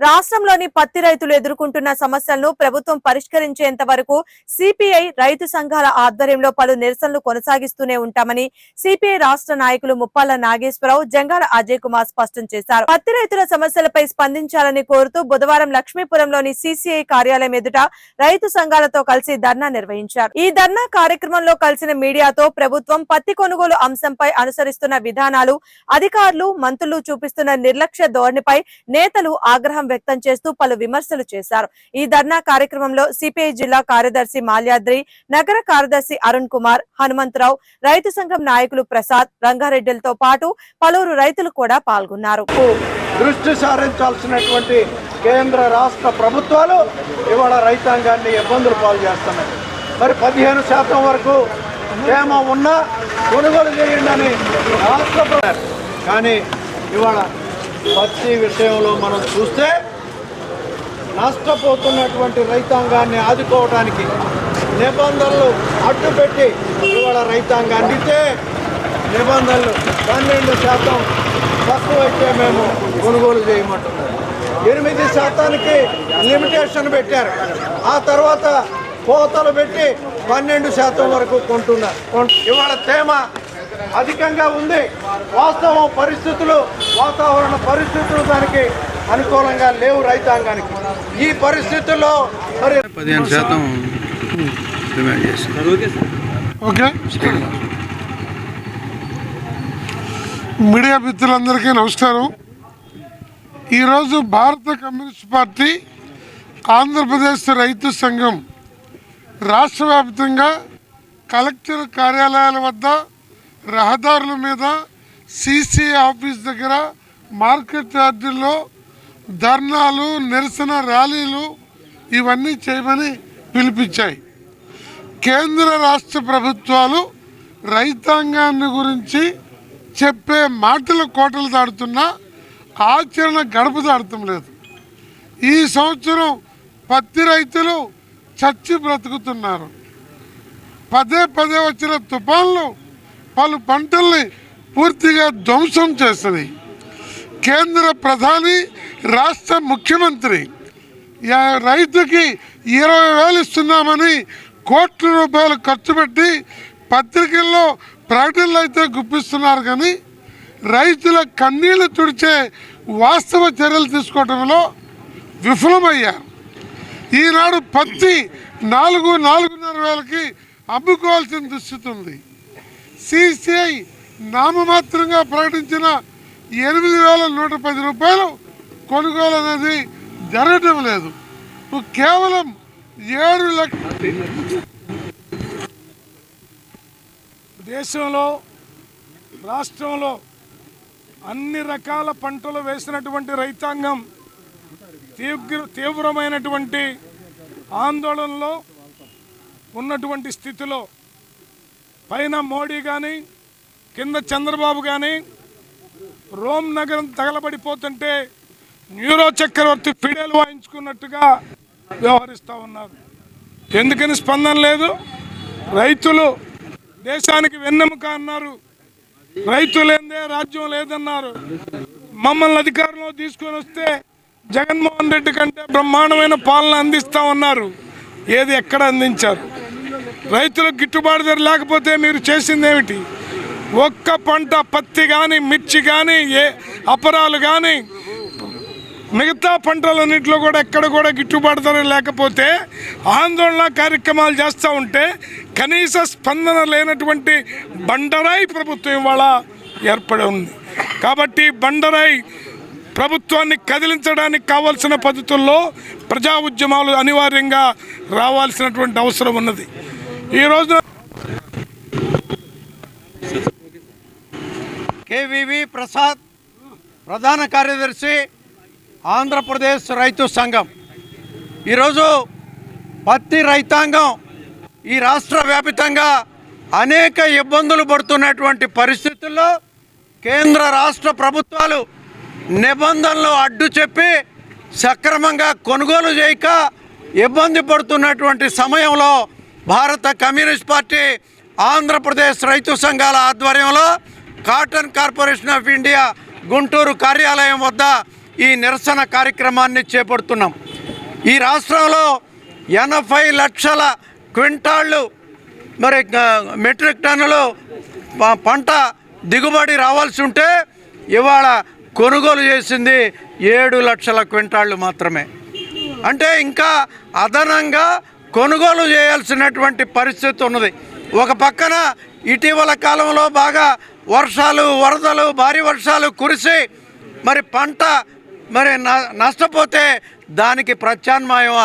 రాష్ట్రంలోని పత్తి రైతులు ఎదుర్కొంటున్న సమస్యలను ప్రభుత్వం పరిష్కరించేంత వరకు సిపిఐ రైతు సంఘాల ఆధ్వర్యంలో పలు నిరసనలు కొనసాగిస్తూనే ఉంటామని సిపిఐ రాష్ట్ర నాయకులు ముప్పాల నాగేశ్వరరావు జంగాల అజయ్ కుమార్ స్పష్టం చేశారు. పత్తి రైతుల సమస్యలపై స్పందించాలని కోరుతూ బుధవారం లక్ష్మీపురంలోని సిసిఐ కార్యాలయం ఎదుట రైతు సంఘాలతో కలిసి ధర్నా నిర్వహించారు. ఈ ధర్నా కార్యక్రమంలో కలిసిన మీడియాతో ప్రభుత్వం పత్తి కొనుగోలు అంశంపై అనుసరిస్తున్న విధానాలు అధికారులు మంత్రులు చూపిస్తున్న నిర్లక్ష్య ధోరణిపై నేతలు ఆగ్రహం వ్యక్తం చేస్తూ పలు విమర్శలు చేశారు. ఈ ధర్నా కార్యక్రమంలో సిపిఐ జిల్లా కార్యదర్శి మాల్యాద్రి నగర కార్యదర్శి అరుణ్ కుమార్ హనుమంతరావు రైతు సంఘం నాయకులు ప్రసాద్ రంగారెడ్డిలతో పాటు పలువురు రైతులు కూడా పాల్గొన్నారు. దృష్టి సారించాల్సినటువంటి కేంద్ర రాష్ట్ర ప్రభుత్వాలు ఇవాళ రైతాంగాన్ని ఇబ్బందులు పాలు చేస్తున్నాయి. మరి పదిహేను శాతం వరకు తేమ ఉన్నా కొనుగోలు చేయండి అని రాష్ట్ర కానీ ఇవాళ పత్తి విషయంలో మనం చూస్తే నష్టపోతున్నటువంటి రైతాంగాన్ని ఆదుకోవడానికి నిబంధనలు అడ్డుపెట్టి ఇవాళ రైతాంగాన్ని ఇస్తే నిబంధనలు పన్నెండు శాతం తక్కువైతే మేము కొనుగోలు చేయమంటున్నాం. ఎనిమిది శాతానికి లిమిటేషన్ పెట్టారు. ఆ తర్వాత కోతలు పెట్టి పన్నెండు శాతం వరకు కొంటున్నారు. ఇవాళ తేమ అధికంగా ఉంది. వాస్తవం పరిస్థితులు వాతావరణ పరిస్థితులు దానికి అనుకూలంగా లేవు రైతాంగానికి. ఈ పరిస్థితుల్లో మరి పదిహేను శాతం డిమాండ్ చేశారు. ఓకే. మీడియా మిత్రులందరికీ నమస్కారం. ఈరోజు భారత కమ్యూనిస్ట్ పార్టీ ఆంధ్రప్రదేశ్ రైతు సంఘం రాష్ట్ర వ్యాప్తంగా కలెక్టర్ కార్యాలయాల వద్ద రహదారుల మీద సీసీ ఆఫీస్ దగ్గర మార్కెట్ యార్డుల్లో ధర్నాలు నిరసన ర్యాలీలు ఇవన్నీ చేయమని పిలిపించాయి. కేంద్ర రాష్ట్ర ప్రభుత్వాలు రైతాంగాన్ని గురించి చెప్పే మాటలు కోటలు దాడుతున్నా ఆచరణ గడప దాడటం లేదు. ఈ సంవత్సరం పత్తి రైతులు చచ్చి బ్రతుకుతున్నారు. పదే పదే వచ్చిన తుఫాన్లు పలు పంటల్ని పూర్తిగా ధ్వంసం చేస్తుంది. కేంద్ర ప్రధాని రాష్ట్ర ముఖ్యమంత్రి రైతుకి ఇరవై వేలు ఇస్తున్నామని కోట్ల రూపాయలు ఖర్చు పెట్టి పత్రికల్లో ప్రకటనలు అయితే గుప్పిస్తున్నారు కానీ రైతుల కన్నీళ్ళు తుడిచే వాస్తవ చర్యలు తీసుకోవడంలో విఫలమయ్యారు. ఈనాడు పత్తి నాలుగు నాలుగున్నర వేలకి అమ్ముకోవాల్సిన దుస్థితి ఉంది. సిసిఐ నామమాత్రంగా ప్రకటించిన ఎనిమిది వేల నూట పది రూపాయలు కొనుగోలు అనేది జరగటం లేదు. కేవలం ఏడు లక్ష దేశంలో రాష్ట్రంలో అన్ని రకాల పంటలు వేసినటువంటి రైతాంగం తీవ్ర తీవ్రమైనటువంటి ఆందోళనలో ఉన్నటువంటి స్థితిలో. పైన మోడీ కానీ కింద చంద్రబాబు కానీ రోమ్ నగరం తగలబడిపోతుంటే న్యూరో చక్రవర్తి ఫిడేలు వాయించుకున్నట్టుగా వ్యవహరిస్తూ ఉన్నారు. ఎందుకని స్పందన లేదు? రైతులు దేశానికి వెన్నెముక అన్నారు. రైతు లేదే రాజ్యం లేదన్నారు. మమ్మల్ని అధికారంలో తీసుకొని వస్తే జగన్మోహన్ రెడ్డి కంటే బ్రహ్మాండమైన పాలన అందిస్తా ఉన్నారు. ఏది ఎక్కడ అందించారు? రైతులకు గిట్టుబాటు ధర లేకపోతే మీరు చేసింది ఏమిటి ఒక్క పంట పత్తి కానీ మిర్చి కానీ ఏ అపరాలు కానీ మిగతా పంటలన్నింటిలో కూడా ఎక్కడ కూడా గిట్టుబాటు ధర లేకపోతే ఆందోళన కార్యక్రమాలు చేస్తూ ఉంటే కనీస స్పందన లేనటువంటి బండరాయి ప్రభుత్వం ఇవాళ ఏర్పడి ఉంది. కాబట్టి బండరాయి ప్రభుత్వాన్ని కదిలించడానికి కావాల్సిన పద్ధతుల్లో ప్రజా ఉద్యమాలు అనివార్యంగా రావాల్సినటువంటి అవసరం ఉన్నది. ఈ రోజున ప్రసాద్ ప్రధాన కార్యదర్శి ఆంధ్రప్రదేశ్ రైతు సంఘం. ఈరోజు పత్తి రైతాంగం ఈ రాష్ట్ర వ్యాపితంగా అనేక ఇబ్బందులు పడుతున్నటువంటి పరిస్థితుల్లో కేంద్ర రాష్ట్ర ప్రభుత్వాలు నిబంధనలు అడ్డు చెప్పి సక్రమంగా కొనుగోలు చేయక ఇబ్బంది పడుతున్నటువంటి సమయంలో భారత కమ్యూనిస్ట్ పార్టీ ఆంధ్రప్రదేశ్ రైతు సంఘాల ఆధ్వర్యంలో cotton corporation of India Guntur కార్యాలయం వద్ద ఈ నిరసన కార్యక్రమాన్ని చేపడుతున్నాం. ఈ రాష్ట్రంలో ఎనభై లక్షల క్వింటాళ్ళు మరి మెట్రిక్ టన్నులు పంట దిగుబడి రావాల్సి ఉంటే ఇవాళ కొనుగోలు చేసింది ఏడు లక్షల క్వింటాళ్ళు మాత్రమే. అంటే ఇంకా అదనంగా కొనుగోలు చేయాల్సినటువంటి పరిస్థితి ఉన్నది. ఒక పక్కన ఇటీవల కాలంలో బాగా వర్షాలు వరదలు భారీ వర్షాలు కురిసి మరి పంట మరి న- నష్టపోతే దానికి ప్రత్యామ్నాయం